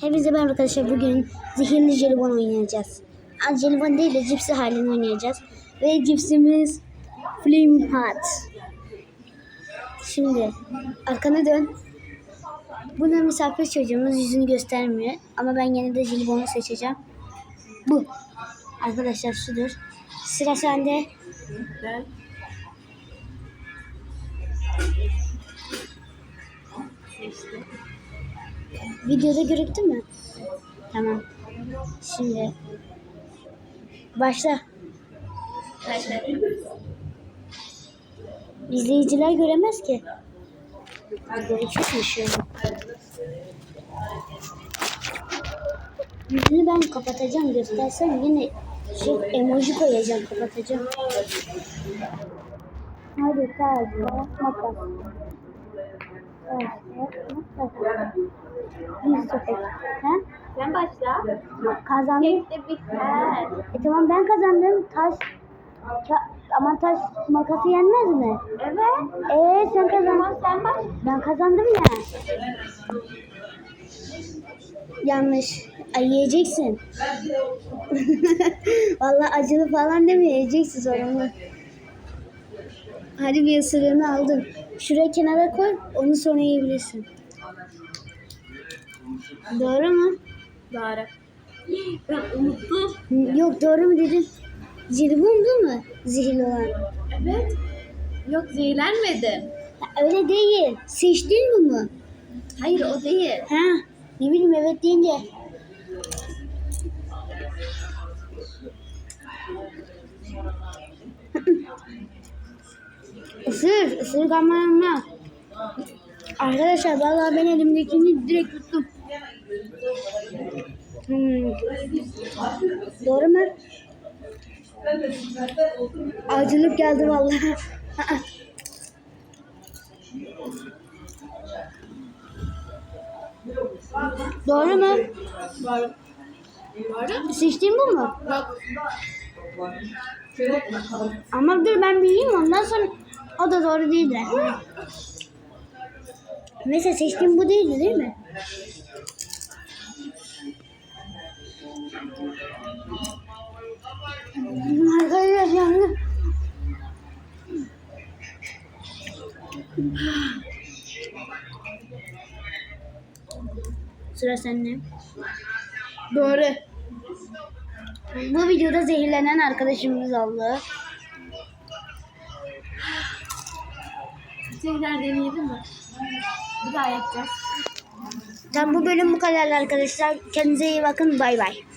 Hepinize merhaba arkadaşlar. Bugün zehirli jelibon oynayacağız. Az jelibon değil de cipsi halini oynayacağız. Ve cipsimiz Flame Hot. Şimdi arkana dön. Buna misafir çocuğumuz yüzünü göstermiyor. Ama ben yine de jelibonu seçeceğim. Bu. Arkadaşlar şudur. Sıra sende. Ben seçtim. Videoda görüktü mü? Tamam. Şimdi başla. İzleyiciler göremez ki. Görüküyor şu an. Yüzünü ben kapatacağım göstersem yine şey emoji koyacağım kapatacağım. Hadi taze makas. Evet. Bir sepet. Ha? Sen başla. Kazandım. Tek de biter. E tamam ben kazandım. Taş ta- ama taş makası yenmez mi? Evet. Ee sen kazandın. Tamam sen baş. Ben kazandım ya. Yanlış. Ay yiyeceksin. Vallahi acılı falan deme yiyeceksin sonra. Hadi bir ısırığını aldın. Şuraya kenara koy. Onu sonra yiyebilirsin. Doğru mu? Doğru. Ben unuttum. Yok doğru mu dedin? Jelibondu mu zehirli olan? Evet. Yok zehirlenmedim. Öyle değil. Seçtin mi mu? Hayır o değil. Ha, ne bileyim evet deyince. Isır, ısırık aman Arkadaşlar vallahi ben elimdekini direkt tuttum. Hmm. Doğru mu? Acılık geldi vallahi. Doğru mu? Doğru. Seçtiğin bu mu? Yok. Ama dur ben bileyim ondan sonra o da doğru değil de. Mesela seçtiğim bu değildi değil mi? Sıra sende. Doğru. Bu videoda zehirlenen arkadaşımız oldu. Tekrar deneyelim mi? Bir daha yapacağız. Tam bu bölüm bu kadar arkadaşlar. Kendinize iyi bakın. Bay bay.